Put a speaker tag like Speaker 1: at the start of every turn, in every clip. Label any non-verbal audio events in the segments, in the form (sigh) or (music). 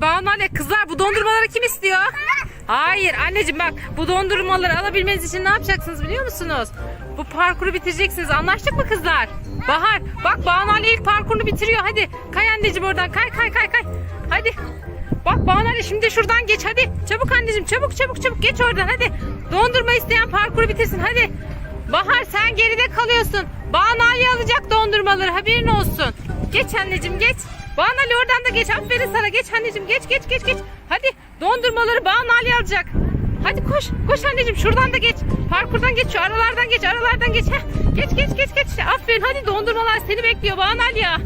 Speaker 1: Bahar, Banu Ale kızlar bu dondurmaları kim istiyor? Hayır anneciğim bak bu dondurmaları alabilmeniz için ne yapacaksınız biliyor musunuz? Bu parkuru bitireceksiniz anlaştık mı kızlar? Bahar bak Banu Ale ilk parkurunu bitiriyor hadi. Kay anneciğim oradan kay kay kay kay. Hadi. Bak Banu Ali şimdi şuradan geç hadi. Çabuk anneciğim çabuk çabuk çabuk geç oradan hadi. Dondurma isteyen parkuru bitirsin hadi. Bahar sen geride kalıyorsun. Banu alacak dondurmaları haberin olsun. Geç anneciğim geç. Banu Ali oradan da geç. Aferin sana geç anneciğim geç geç geç geç. Hadi dondurmaları Banu Ali alacak. Hadi koş koş anneciğim şuradan da geç. Parkurdan geç şu aralardan geç aralardan geç. Heh. Geç geç geç geç. Aferin hadi dondurmalar seni bekliyor Banu Ali ya.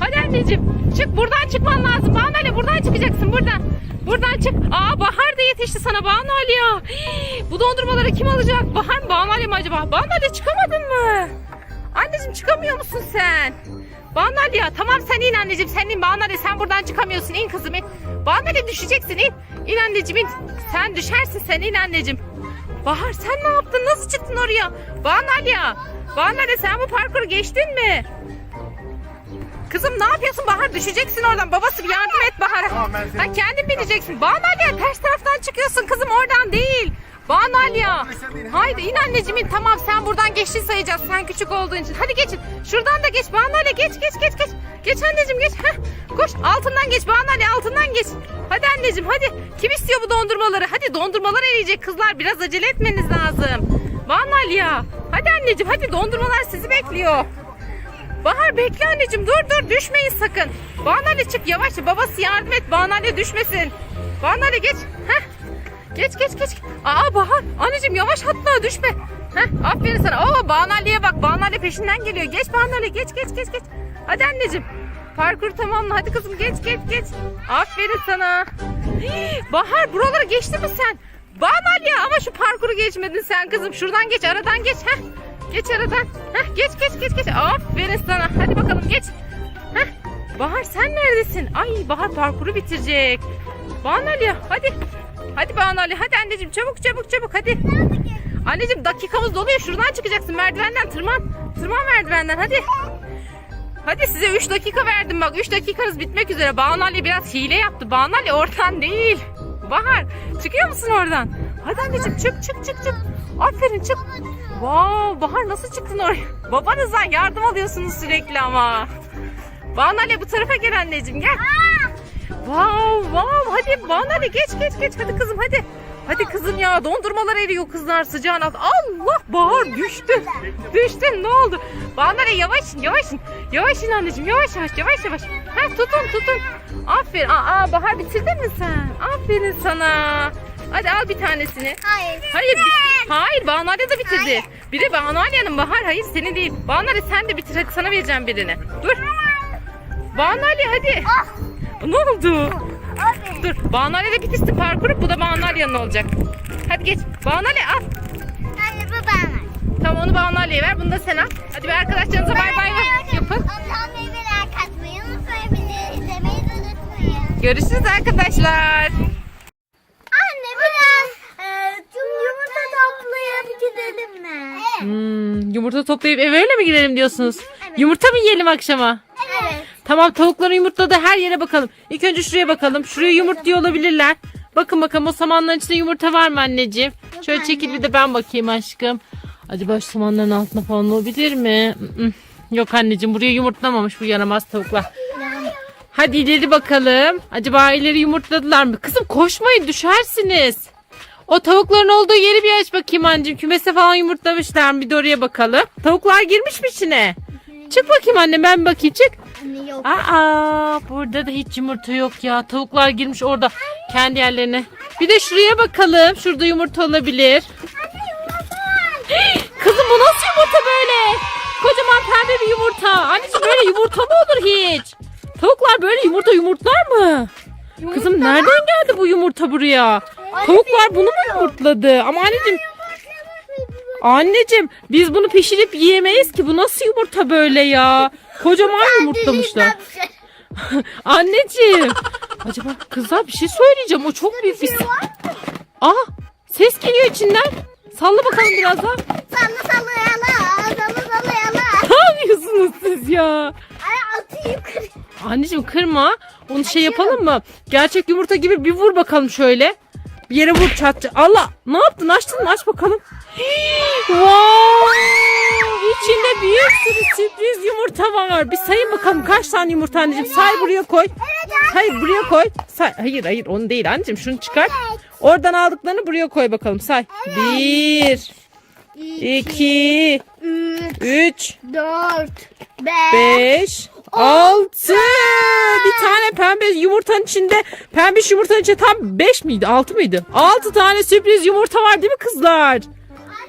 Speaker 1: Hadi anneciğim çık buradan çıkman lazım. Banu Ali buradan çıkacaksın buradan. Buradan çık. Aa Bahar da yetişti sana Banu Ali ya. Bu dondurmaları kim alacak? Bahar mı Banu Ali mi acaba? Banu Ali çıkamadın mı? Anneciğim çıkamıyor musun sen? Banu Ali ya tamam sen in anneciğim sen in Banu Ali sen buradan çıkamıyorsun in kızım in. Banu Ali düşeceksin in. İn anneciğim in. Sen düşersin sen in anneciğim. Bahar sen ne yaptın nasıl çıktın oraya? Banu Ali ya. Banu Ali sen bu parkuru geçtin mi? Kızım ne yapıyorsun Bahar? Düşeceksin oradan. Babası bir yardım et Bahar'a.
Speaker 2: Tamam, ben
Speaker 1: Ha, kendin bineceksin. Banu Aliye ters taraftan çıkıyorsun kızım oradan değil. Banu Aliye. Haydi in anneciğim in. Tamam sen buradan geçtin sayacağız. Sen küçük olduğun için. Hadi geçin. Şuradan da geç Banu Aliye. Geç geç geç geç. Geç anneciğim geç. Heh, koş altından geç Banu Aliye altından geç. Hadi anneciğim hadi. Kim istiyor bu dondurmaları? Hadi dondurmalar eriyecek kızlar. Biraz acele etmeniz lazım. Banu Aliye. Hadi anneciğim hadi dondurmalar sizi bekliyor. Bahar bekle anneciğim dur dur düşmeyin sakın. Banale çık yavaş babası yardım et Banale düşmesin. Banale geç. Heh. Geç geç geç. Aa Bahar anneciğim yavaş hatta düşme. Heh, aferin sana. Oo Banale'ye bak Banale peşinden geliyor. Geç Banale geç geç geç geç. Hadi anneciğim. Parkur tamamla hadi kızım geç geç geç. Aferin sana. Bahar buraları geçti mi sen? Banale ama şu parkuru geçmedin sen kızım. Şuradan geç aradan geç. Heh. Geç aradan. Heh, geç geç geç geç. Aferin sana. Hadi bakalım geç. Heh. Bahar sen neredesin? Ay Bahar parkuru bitirecek. Banu Ali hadi. Hadi Banu Ali hadi anneciğim çabuk çabuk çabuk hadi. Anneciğim dakikamız doluyor. Şuradan çıkacaksın merdivenden tırman. Tırman merdivenden hadi. Hadi size 3 dakika verdim bak 3 dakikanız bitmek üzere. Banu Ali biraz hile yaptı. Banu Ali oradan değil. Bahar çıkıyor musun oradan? Hadi anneciğim çık çık çık çık. Aferin çık. Wow, Bahar nasıl çıktın oraya? Babanızdan yardım alıyorsunuz sürekli ama. Banu Ali bu tarafa gel anneciğim gel. Wow, wow. Hadi Banu Ali geç geç geç. Hadi kızım hadi. Hadi kızım ya dondurmalar eriyor kızlar sıcağın altında. Allah Bahar düştü. Düştün ne oldu? Banu Ali yavaş in yavaş in. Yavaş in anneciğim yavaş yavaş yavaş yavaş. Ha tutun tutun. Aferin. Aa, Bahar bitirdin mi sen? Aferin sana. Hadi al bir tanesini.
Speaker 3: Hayır.
Speaker 1: Hayır, bi- hayır Ali de bitirdi. Biri Banu Ali'nin Bahar, hayır seni değil. Ali sen de bitir, hadi sana vereceğim birini. Dur. Ali hadi.
Speaker 3: Ah.
Speaker 1: Ne oldu?
Speaker 3: Abi.
Speaker 1: Dur, Banu Ali de bitirsin parkuru, bu da Banu Ali'nin olacak. Hadi geç. Banu Ali al.
Speaker 3: Anne bu bana.
Speaker 1: Tamam onu Banu Ali'ye ver, bunu da sen al. Hadi bir arkadaşlarınıza bay bay yapın.
Speaker 3: Allah'ım evine katmayı unutmayın. Bizi izlemeyi de unutmayın.
Speaker 1: Görüşürüz arkadaşlar.
Speaker 3: Anne biraz e, yumurta toplayıp gidelim mi?
Speaker 1: Hmm, yumurta toplayıp eve öyle mi gidelim diyorsunuz? Yumurta mı yiyelim akşama? Tamam tavukların yumurtladığı her yere bakalım. İlk önce şuraya bakalım. Şuraya yumurtluyor olabilirler. Bakın bakalım o samanların içinde yumurta var mı anneciğim? Şöyle çekil bir de ben bakayım aşkım. Acaba şu samanların altında falan olabilir mi? Yok anneciğim buraya yumurtlamamış bu yaramaz tavuklar. Hadi ileri bakalım. Acaba ileri yumurtladılar mı? Kızım koşmayın düşersiniz. O tavukların olduğu yeri bir aç bakayım anneciğim. Kümese falan yumurtlamışlar mı? Bir de oraya bakalım. Tavuklar girmiş mi içine? Çık bakayım anne ben bakayım çık.
Speaker 3: Anne yok.
Speaker 1: Aa burada da hiç yumurta yok ya. Tavuklar girmiş orada kendi yerlerine. Bir de şuraya bakalım. Şurada yumurta olabilir. (gasps) Kızım bu nasıl yumurta böyle? Kocaman pembe bir yumurta. Anneciğim böyle yumurta mı olur hiç? Tavuklar böyle yumurta yumurtlar mı? Kızım nereden geldi bu yumurta buraya? Tavuklar bunu mu yumurtladı? Ama anneciğim Anneciğim biz bunu pişirip yiyemeyiz ki. Bu nasıl yumurta böyle ya? Kocaman yumurtlamışlar. (laughs) Anneciğim. Acaba kızlar bir şey söyleyeceğim. O çok büyük bir ses. Aa ses geliyor içinden. Salla bakalım biraz daha.
Speaker 3: Salla salla yala. Salla salla (laughs) yala.
Speaker 1: Ne yapıyorsunuz siz ya?
Speaker 3: Ay atı yukarı.
Speaker 1: Anneciğim kırma. Onu şey yapalım mı? Gerçek yumurta gibi bir vur bakalım şöyle. Yere vur çat. Allah ne yaptın açtın mı aç bakalım. (gasps) wow. İçinde büyük sürü sürpriz yumurta var. Bir sayın bakalım kaç tane yumurta anneciğim. Say buraya koy. Hayır buraya koy. Say. Hayır hayır onu değil anneciğim şunu çıkar. Oradan aldıklarını buraya koy bakalım say. Bir. iki, iki.
Speaker 3: 3 4
Speaker 1: 5 6 Bir tane pembe yumurtanın içinde pembe yumurtanın içinde tam 5 miydi 6 mıydı? 6 tane sürpriz yumurta var değil mi kızlar?
Speaker 3: Anne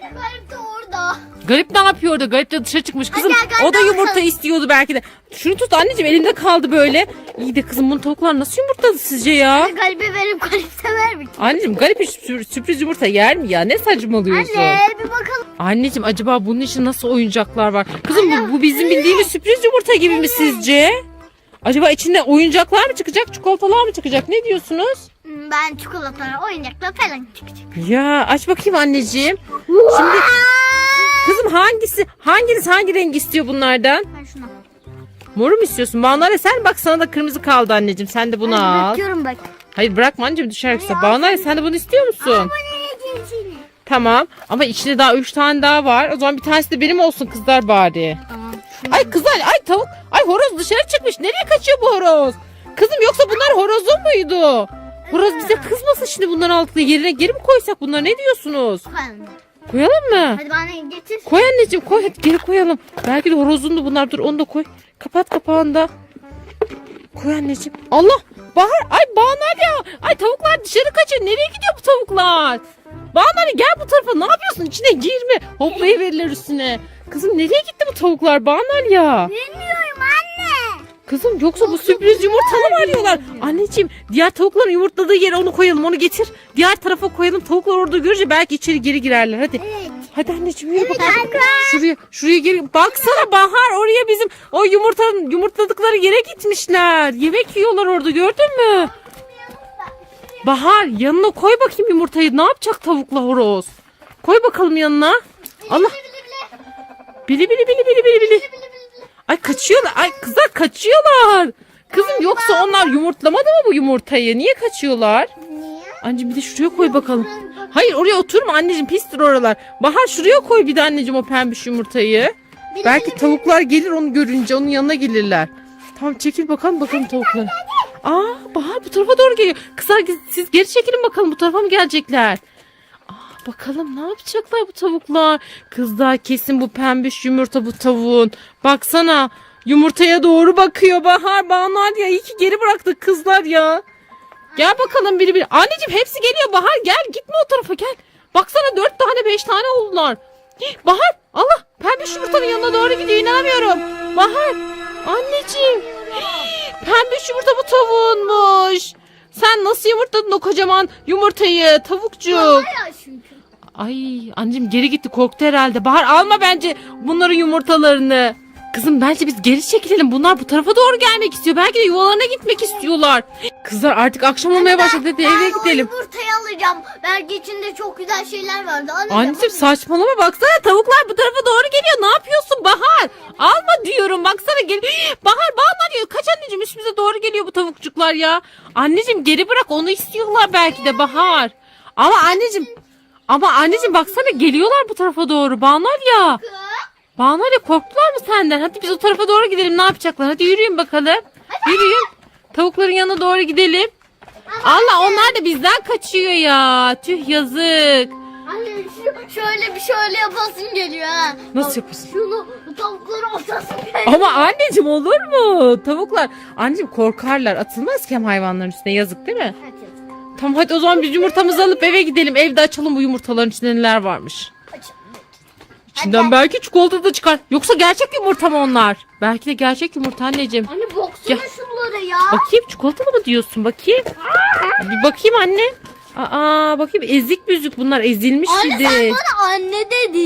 Speaker 3: benim de orada.
Speaker 1: Garip ne yapıyor orada? Garip de dışarı çıkmış. Kızım
Speaker 3: Hadi gel,
Speaker 1: o da yumurta
Speaker 3: bakalım.
Speaker 1: istiyordu belki de. Şunu tut anneciğim elinde kaldı böyle. İyi de kızım bunu tavuklar nasıl yumurtladı sizce ya?
Speaker 3: Garibi verip garip sever mi?
Speaker 1: Anneciğim garip bir sür- sürpriz yumurta yer mi ya? Ne saçmalıyorsun?
Speaker 3: Anne bir bakalım.
Speaker 1: Anneciğim acaba bunun için nasıl oyuncaklar var? Kızım bu, bu bizim bildiğimiz sürpriz yumurta gibi mi sizce? Acaba içinde oyuncaklar mı çıkacak, çikolatalar mı çıkacak? Ne diyorsunuz?
Speaker 3: Hmm, Ben çikolatalar, oyuncaklar falan çıkacak.
Speaker 1: Ya aç bakayım anneciğim. Şimdi kızım hangisi, hanginiz hangi renk istiyor bunlardan?
Speaker 3: Ben.
Speaker 1: Moru mu istiyorsun? Banare sen bak sana da kırmızı kaldı anneciğim. Sen de bunu al.
Speaker 3: Bakıyorum bak.
Speaker 1: Hayır bırakma anneciğim düşer yoksa. Banare sen de bunu istiyor musun? Tamam ama içinde daha üç tane daha var. O zaman bir tanesi de benim olsun kızlar bari.
Speaker 3: Tamam.
Speaker 1: Ay kızlar ay tavuk ay horoz dışarı çıkmış. Nereye kaçıyor bu horoz? Kızım yoksa bunlar horozun muydu? Horoz bize kızmasın şimdi bunların altına yerine geri mi koysak bunlar ne diyorsunuz?
Speaker 3: Koyalım.
Speaker 1: Koyalım mı?
Speaker 3: Hadi bana getir.
Speaker 1: Koy anneciğim koy hadi geri koyalım. Belki de horozundu bunlar dur onu da koy. Kapat kapağını da. Koy anneciğim. Allah Bahar ay Bahar ya. Ay tavuklar dışarı kaçıyor. Nereye gidiyor bu tavuklar? Bahar gel bu tarafa ne yapıyorsun? İçine girme. Hoplayıverirler üstüne. Kızım nereye gitti bu tavuklar Bahar ya?
Speaker 3: Bilmiyorum.
Speaker 1: Kızım yoksa bu sürpriz yumurtalı mı arıyorlar? Anneciğim diğer tavukların yumurtladığı yere onu koyalım onu getir. Diğer tarafa koyalım tavuklar orada görünce belki içeri geri girerler hadi.
Speaker 3: Evet.
Speaker 1: Hadi anneciğim yürü bakalım. Şuraya şuraya geri baksana Bahar oraya bizim o yumurtanın yumurtladıkları yere gitmişler. Yemek yiyorlar orada gördün mü? Bahar yanına koy bakayım yumurtayı. Ne yapacak tavukla horoz? Koy bakalım yanına. Allah. Bili bili bili bili bili bili. Ay kaçıyorlar. Ay kızlar kaçıyorlar. Kızım yoksa onlar yumurtlamadı mı bu yumurtayı? Niye kaçıyorlar?
Speaker 3: Niye?
Speaker 1: Anneciğim bir de şuraya koy bakalım. Hayır oraya oturma anneciğim pistir oralar. Bahar şuraya koy bir de anneciğim o pembiş yumurtayı. Belki tavuklar gelir onu görünce onun yanına gelirler. Tamam çekil bakalım bakalım tavukları. Aa Bahar bu tarafa doğru geliyor. Kızlar siz geri çekilin bakalım bu tarafa mı gelecekler? Bakalım ne yapacaklar bu tavuklar? Kızlar kesin bu pembiş yumurta bu tavuğun. Baksana yumurtaya doğru bakıyor Bahar. Bahar ya iyi ki geri bıraktık kızlar ya. Gel bakalım biri biri. Anneciğim hepsi geliyor Bahar gel gitme o tarafa gel. Baksana dört tane beş tane oldular. Bahar Allah pembe yumurtanın yanına doğru gidiyor inanamıyorum. Bahar anneciğim. Pembe yumurta bu tavuğunmuş. Sen nasıl yumurtladın o kocaman yumurtayı tavukcuk?
Speaker 3: Hala çünkü.
Speaker 1: Ay anneciğim geri gitti korktu herhalde. Bahar alma bence bunların yumurtalarını. Kızım bence biz geri çekilelim. Bunlar bu tarafa doğru gelmek istiyor. Belki de yuvalarına gitmek istiyorlar. Kızlar artık akşam olmaya başladı. Hadi eve
Speaker 3: Ben o
Speaker 1: gidelim.
Speaker 3: yumurtayı alacağım. Belki içinde çok güzel şeyler vardı. Alacağım.
Speaker 1: Anneciğim saçmalama baksana tavuklar bu tarafa doğru geliyor. Ne yapıyorsun Bahar? Alma diyorum baksana gel. Bahar bağırma diyor. Kaç anneciğim üstümüze doğru geliyor bu tavukçuklar ya. Anneciğim geri bırak onu istiyorlar belki de Bahar. Ama anneciğim ama anneciğim baksana geliyorlar bu tarafa doğru. Bağlar ya. Ya korktular mı senden? Hadi biz o tarafa doğru gidelim ne yapacaklar? Hadi yürüyün bakalım. Yürüyün. Tavukların yanına doğru gidelim. Allah onlar da bizden kaçıyor ya. Tüh yazık.
Speaker 3: Anne şu, şöyle bir şöyle yapasın geliyor ha.
Speaker 1: Nasıl
Speaker 3: Bak,
Speaker 1: yapasın?
Speaker 3: Şunu tavukları atasın (laughs) geliyor.
Speaker 1: Ama anneciğim olur mu? Tavuklar. Anneciğim korkarlar. Atılmaz ki hem hayvanların üstüne yazık değil mi? Tamam hadi o zaman biz yumurtamızı alıp eve gidelim. Evde açalım bu yumurtaların içinde neler varmış. İçinden belki çikolata da çıkar. Yoksa gerçek yumurta mı onlar? Belki de gerçek yumurta anneciğim.
Speaker 3: Anne baksana
Speaker 1: Gel.
Speaker 3: şunlara ya.
Speaker 1: Bakayım çikolatalı mı diyorsun? Bakayım. Bir bakayım anne. Aa bakayım ezik büzük bunlar ezilmiş
Speaker 3: Anne sen bana anne dedi.